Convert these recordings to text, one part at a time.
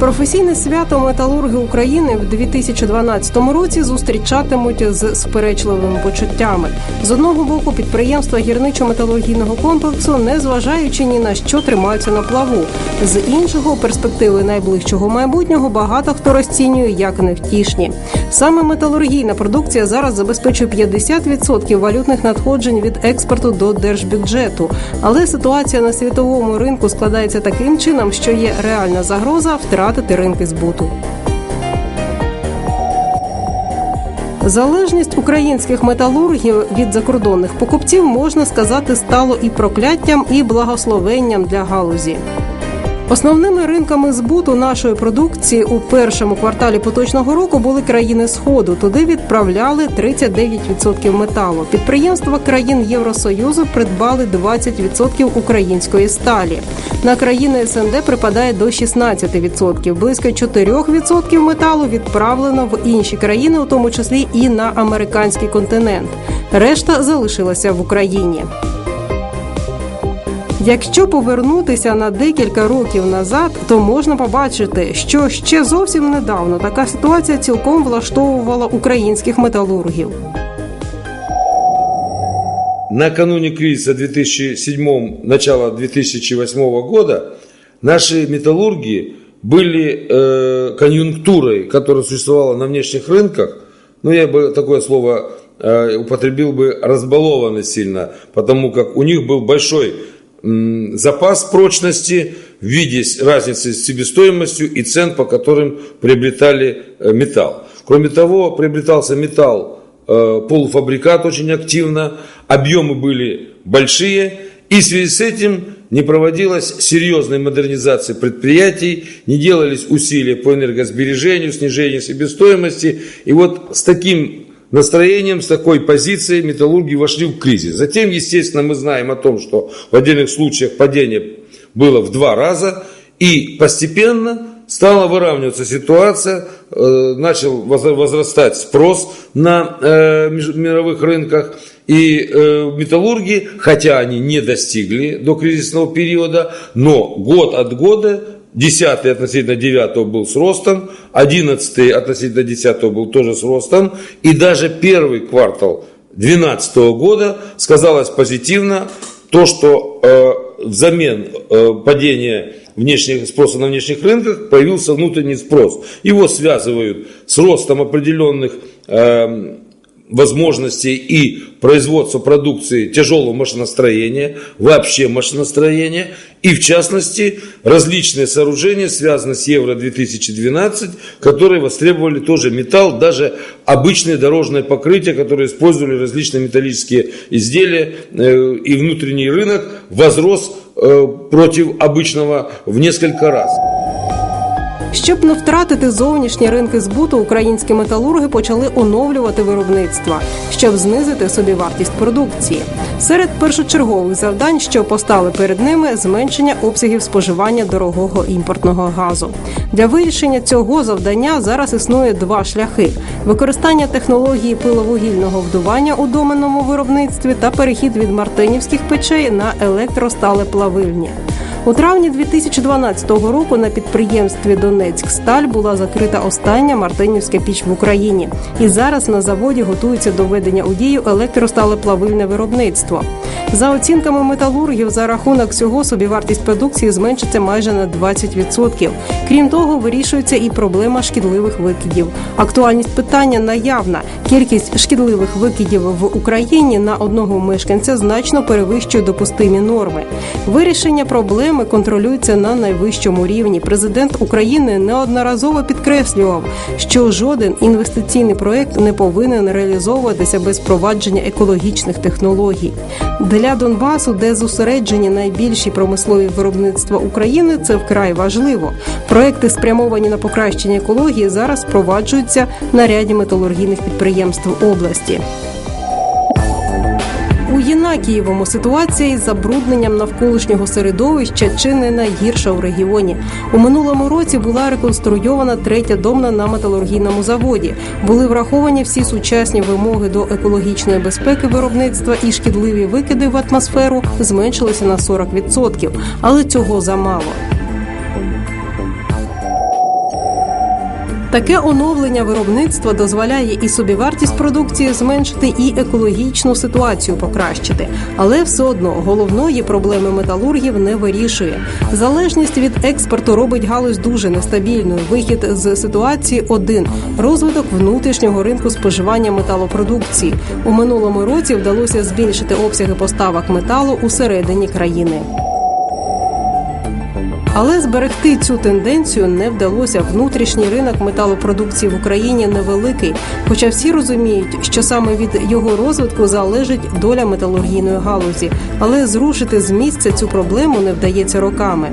Професійне свято металурги України в 2012 році зустрічатимуть з сперечливими почуттями. З одного боку, підприємства гірничо-металургійного комплексу, не зважаючи ні на що тримаються на плаву. З іншого перспективи найближчого майбутнього багато хто розцінює як невтішні. Саме металургійна продукція зараз забезпечує 50% валютних надходжень від експорту до держбюджету. Але ситуація на світовому ринку складається таким чином, що є реальна загроза втратити ринки збуту. Залежність українських металургів від закордонних покупців можна сказати стало і прокляттям, і благословенням для галузі. Основними ринками збуту нашої продукції у першому кварталі поточного року були країни Сходу. Туди відправляли 39% металу. Підприємства країн Євросоюзу придбали 20% української сталі. На країни СНД припадає до 16%. Близько 4% металу відправлено в інші країни, у тому числі і на американський континент. Решта залишилася в Україні. Якщо повернутися на декілька років назад, то можна побачити, що ще зовсім недавно така ситуація цілком влаштовувала українських металургів. Накануне кризиса 2007 начала 2008 года наши металлурги были э, конъюнктурой, которая существовала на внешних рынках. Ну, я бы такое слово э, употребил бы разбалованы сильно, потому как у них был большой запас прочности в виде разницы с себестоимостью и цен, по которым приобретали э, металл. Кроме того, приобретался металл, э, полуфабрикат очень активно, объемы были большие, и в связи с этим не проводилась серьезной модернизации предприятий, не делались усилия по энергосбережению, снижению себестоимости. И вот с таким настроением, с такой позицией металлурги вошли в кризис. Затем, естественно, мы знаем о том, что в отдельных случаях падение было в два раза, и постепенно стала выравниваться ситуация, э, начал возрастать спрос на э, мировых рынках, и э, металлурги, хотя они не достигли до кризисного периода, но год от года 10 относительно 9 был с ростом, 11 относительно 10 был тоже с ростом, и даже первый квартал 2012 года сказалось позитивно то, что э, взамен э, падения внешних, спроса на внешних рынках появился внутренний спрос. Его связывают с ростом определенных э, возможностей и производства продукции тяжелого машиностроения, вообще машиностроения, и в частности различные сооружения, связанные с Евро-2012, которые востребовали тоже металл, даже обычные дорожные покрытия, которые использовали различные металлические изделия, э, и внутренний рынок возрос э, против обычного в несколько раз. Щоб не втратити зовнішні ринки збуту, українські металурги почали оновлювати виробництва, щоб знизити собівартість продукції. Серед першочергових завдань, що постали перед ними, зменшення обсягів споживання дорогого імпортного газу. Для вирішення цього завдання зараз існує два шляхи: використання технології пиловугільного вдування у доменному виробництві та перехід від мартинівських печей на електросталеплавильні. У травні 2012 року на підприємстві Донецьк Сталь була закрита остання Мартинівська піч в Україні, і зараз на заводі готується до введення у дію електросталеплавильне виробництво. За оцінками металургів, за рахунок цього собівартість продукції зменшиться майже на 20%. Крім того, вирішується і проблема шкідливих викидів. Актуальність питання наявна. Кількість шкідливих викидів в Україні на одного мешканця значно перевищує допустимі норми. Вирішення проблеми контролюється на найвищому рівні. Президент України неодноразово підкреслював, що жоден інвестиційний проект не повинен реалізовуватися без впровадження екологічних технологій. Для Донбасу, де зосереджені найбільші промислові виробництва України, це вкрай важливо. Проекти спрямовані на покращення екології зараз впроваджуються на ряді металургійних підприємств області. Єнакієвому ситуація із забрудненням навколишнього середовища чи не найгірша у регіоні. У минулому році була реконструйована третя домна на металургійному заводі. Були враховані всі сучасні вимоги до екологічної безпеки виробництва і шкідливі викиди в атмосферу зменшилися на 40%. але цього замало. Таке оновлення виробництва дозволяє і собівартість продукції зменшити, і екологічну ситуацію покращити, але все одно головної проблеми металургів не вирішує. Залежність від експорту робить галузь дуже нестабільною. Вихід з ситуації один розвиток внутрішнього ринку споживання металопродукції. У минулому році вдалося збільшити обсяги поставок металу усередині країни. Але зберегти цю тенденцію не вдалося. Внутрішній ринок металопродукції в Україні невеликий. Хоча всі розуміють, що саме від його розвитку залежить доля металургійної галузі, але зрушити з місця цю проблему не вдається роками.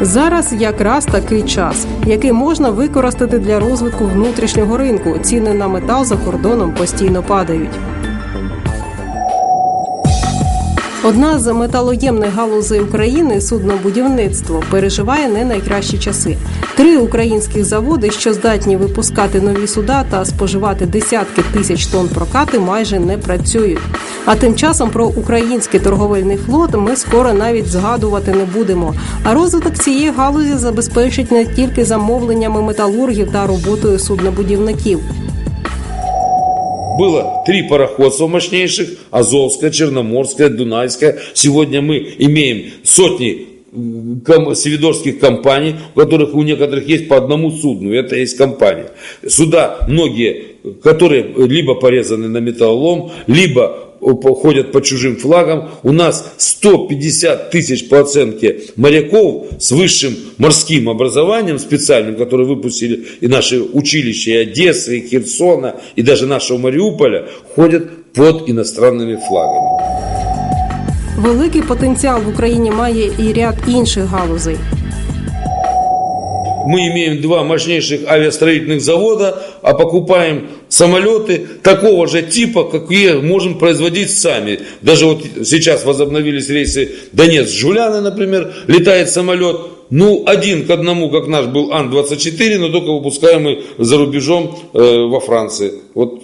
Зараз якраз такий час, який можна використати для розвитку внутрішнього ринку. Ціни на метал за кордоном постійно падають. Одна з металоємних галузей України суднобудівництво переживає не найкращі часи. Три українських заводи, що здатні випускати нові суда та споживати десятки тисяч тонн прокати, майже не працюють. А тим часом про український торговельний флот ми скоро навіть згадувати не будемо. А розвиток цієї галузі забезпечить не тільки замовленнями металургів та роботою суднобудівників. Было три пароходства мощнейших, Азовское, Черноморское, Дунайское. Сегодня мы имеем сотни ком- компаний, у которых у некоторых есть по одному судну, это есть компания. Суда многие, которые либо порезаны на металлолом, либо ходят по чужим флагам. У нас 150 тысяч по оценке моряков с высшим морским образованием специальным, которые выпустили и наши училища, и Одессы, и Херсона, и даже нашего Мариуполя, ходят под иностранными флагами. Великий потенціал в Україні має і ряд інших галузей. Мы имеем два мощнейших авиастроительных завода, а покупаем самолеты такого же типа, какие можем производить сами. Даже вот сейчас возобновились рейсы Донец-Жуляны, например, летает самолет. Ну, один к одному, как наш был Ан-24, но только выпускаемый за рубежом э, во Франции. Вот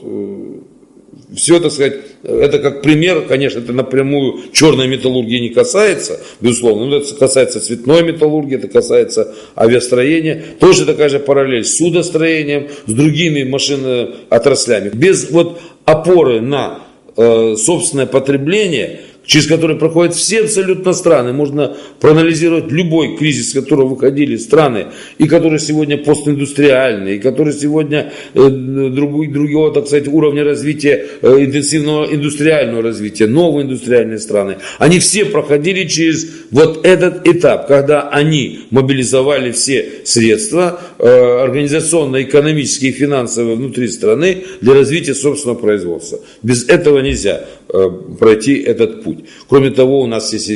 все, так сказать, это как пример, конечно, это напрямую черной металлургии не касается, безусловно, но это касается цветной металлургии, это касается авиастроения, тоже такая же параллель с судостроением, с другими машиноотраслями. Без вот опоры на э, собственное потребление, через который проходят все абсолютно страны. Можно проанализировать любой кризис, с которого выходили страны, и которые сегодня постиндустриальные, и которые сегодня э, другого, так сказать, уровня развития, э, интенсивного индустриального развития, новые индустриальные страны. Они все проходили через вот этот этап, когда они мобилизовали все средства э, организационно-экономические и финансовые внутри страны для развития собственного производства. Без этого нельзя пройти этот путь. Кроме того, у нас есть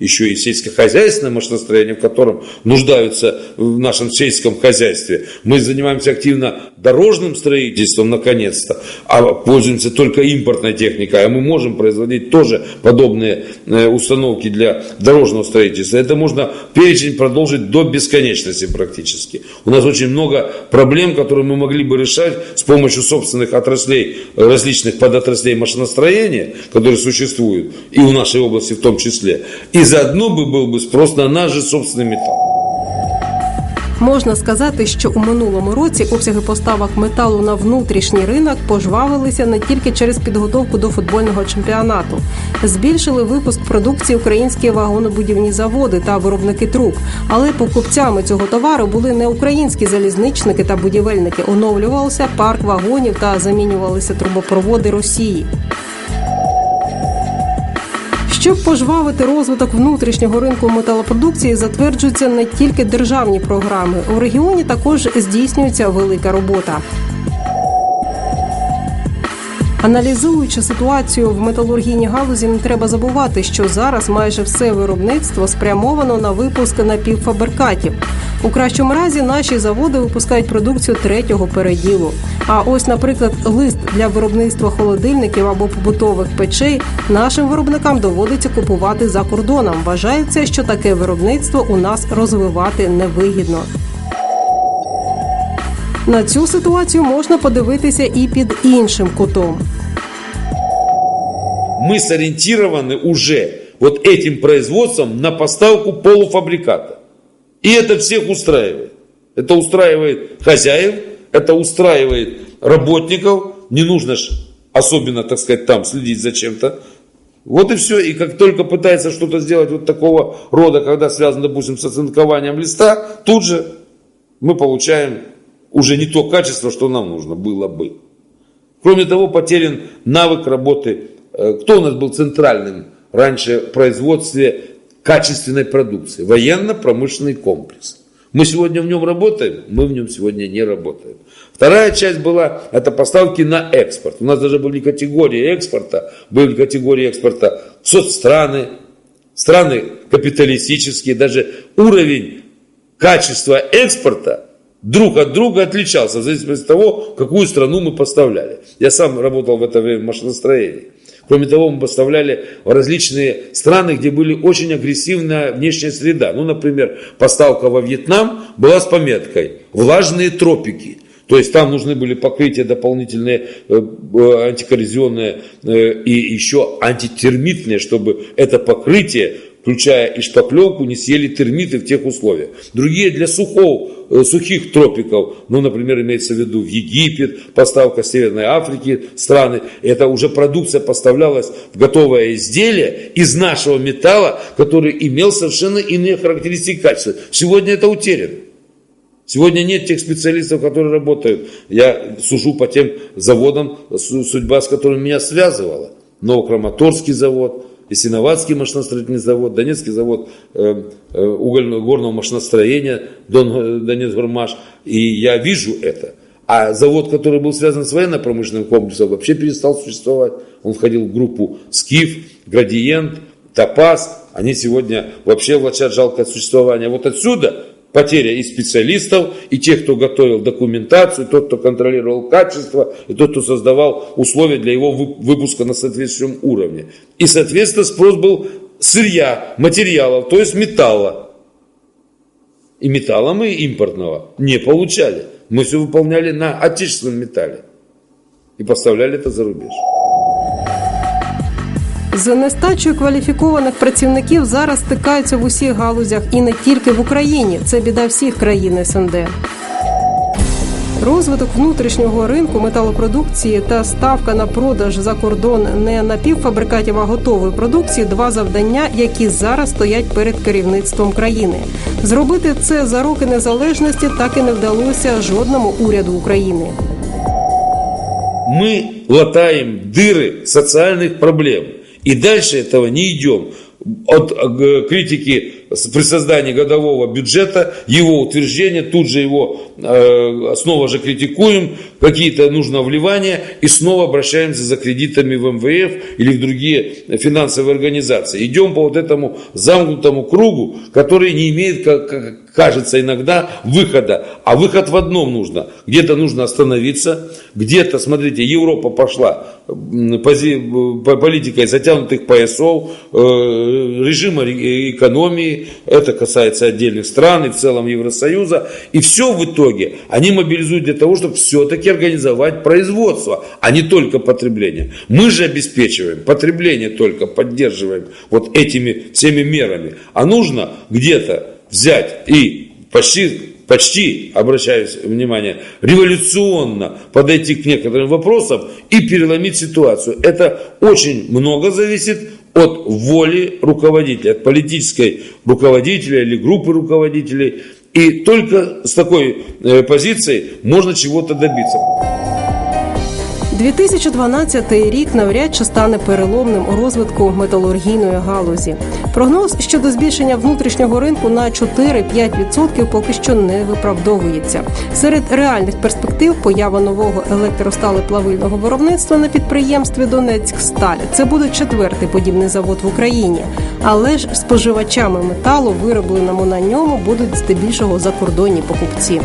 еще и сельскохозяйственное машиностроение, в котором нуждаются в нашем сельском хозяйстве. Мы занимаемся активно дорожным строительством, наконец-то, а пользуемся только импортной техникой, а мы можем производить тоже подобные э, установки для дорожного строительства. Это можно перечень продолжить до бесконечности практически. У нас очень много проблем, которые мы могли бы решать с помощью собственных отраслей, различных подотраслей машиностроения, которые существуют, и у нашей области в том числе. И заодно бы был бы спрос на наш же собственный металл. Можна сказати, що у минулому році обсяги поставок металу на внутрішній ринок пожвавилися не тільки через підготовку до футбольного чемпіонату. Збільшили випуск продукції українські вагонобудівні заводи та виробники труб. Але покупцями цього товару були не українські залізничники та будівельники. Оновлювався парк вагонів та замінювалися трубопроводи Росії. Щоб пожвавити розвиток внутрішнього ринку металопродукції, затверджуються не тільки державні програми. У регіоні також здійснюється велика робота. Аналізуючи ситуацію в металургійній галузі, не треба забувати, що зараз майже все виробництво спрямовано на випуск напівфабрикатів. У кращому разі наші заводи випускають продукцію третього переділу. А ось, наприклад, лист для виробництва холодильників або побутових печей нашим виробникам доводиться купувати за кордоном. Вважається, що таке виробництво у нас розвивати невигідно. На цю ситуацію можна подивитися і під іншим кутом. Мы сориентированы уже вот этим производством на поставку полуфабриката. И это всех устраивает. Это устраивает хозяев, это устраивает работников. Не нужно ж особенно, так сказать, там следить за чем-то. Вот и все. И как только пытается что-то сделать вот такого рода, когда связано, допустим, с оцинкованием листа, тут же мы получаем уже не то качество, что нам нужно было бы. Кроме того, потерян навык работы. Э, Кто у нас был центральным раньше в производстве качественной продукции? Военно-промышленный комплекс. Мы сегодня в нем работаем, мы в нем сегодня не работаем. Вторая часть была, это поставки на экспорт. У нас даже были категории экспорта, были категории экспорта соцстраны, страны капиталистические, даже уровень качества экспорта друг от друга отличался в зависимости от того, какую страну мы поставляли. Я сам работал в это время в машиностроении. Кроме того, мы поставляли в различные страны, где были очень агрессивная внешняя среда. Ну, например, поставка во Вьетнам была с пометкой «влажные тропики». То есть там нужны были покрытия дополнительные, э, э, антикоррозионные э, и еще антитермитные, чтобы это покрытие включая и шпаклевку, не съели термиты в тех условиях. Другие для сухов, э, сухих тропиков, ну, например, имеется в виду в Египет, поставка Северной Африки, страны, это уже продукция поставлялась в готовое изделие из нашего металла, который имел совершенно иные характеристики качества. Сегодня это утеряно. Сегодня нет тех специалистов, которые работают. Я сужу по тем заводам, су- судьба с которыми меня связывала. Новокраматорский завод, Ясиноватский машиностроительный завод, Донецкий завод э, э, угольного горного машиностроения, Дон, э, Донецгормаш. И я вижу это. А завод, который был связан с военно-промышленным комплексом, вообще перестал существовать. Он входил в группу «Скиф», «Градиент», «Топаз». Они сегодня вообще влачат жалкое существование. Вот отсюда потеря и специалистов, и тех, кто готовил документацию, тот, кто контролировал качество, и тот, кто создавал условия для его вы- выпуска на соответствующем уровне. И, соответственно, спрос был сырья, материалов, то есть металла. И металла мы импортного не получали. Мы все выполняли на отечественном металле. И поставляли это за рубеж. З нестачею кваліфікованих працівників зараз стикаються в усіх галузях і не тільки в Україні. Це біда всіх країн СНД. Розвиток внутрішнього ринку металопродукції та ставка на продаж за кордон не напівфабрикатів, а готової продукції два завдання, які зараз стоять перед керівництвом країни. Зробити це за роки незалежності так і не вдалося жодному уряду України. мы латаем дыры социальных проблем. И дальше этого не идем. От э, критики при создании годового бюджета, его утверждения, тут же его э, снова же критикуем, какие-то нужно вливания и снова обращаемся за кредитами в МВФ или в другие финансовые организации. Идем по вот этому замкнутому кругу, который не имеет, как, кажется иногда, выхода. А выход в одном нужно. Где-то нужно остановиться, где-то, смотрите, Европа пошла по- политикой затянутых поясов, э, режима ре- это касается отдельных стран и в целом Евросоюза. И все в итоге они мобилизуют для того, чтобы все-таки организовать производство, а не только потребление. Мы же обеспечиваем потребление только, поддерживаем вот этими всеми мерами. А нужно где-то взять и почти почти, обращаюсь внимание, революционно подойти к некоторым вопросам и переломить ситуацию. Это очень много зависит от воли руководителя, от политической руководителя или группы руководителей. И только с такой э, позиции можно чего-то добиться. 2012 рік навряд чи стане переломним у розвитку металургійної галузі. Прогноз щодо збільшення внутрішнього ринку на 4-5% поки що не виправдовується. Серед реальних перспектив поява нового електросталеплавильного виробництва на підприємстві Донецьксталь. Це буде четвертий подібний завод в Україні. Але ж споживачами металу, виробленому на ньому, будуть здебільшого закордонні покупці.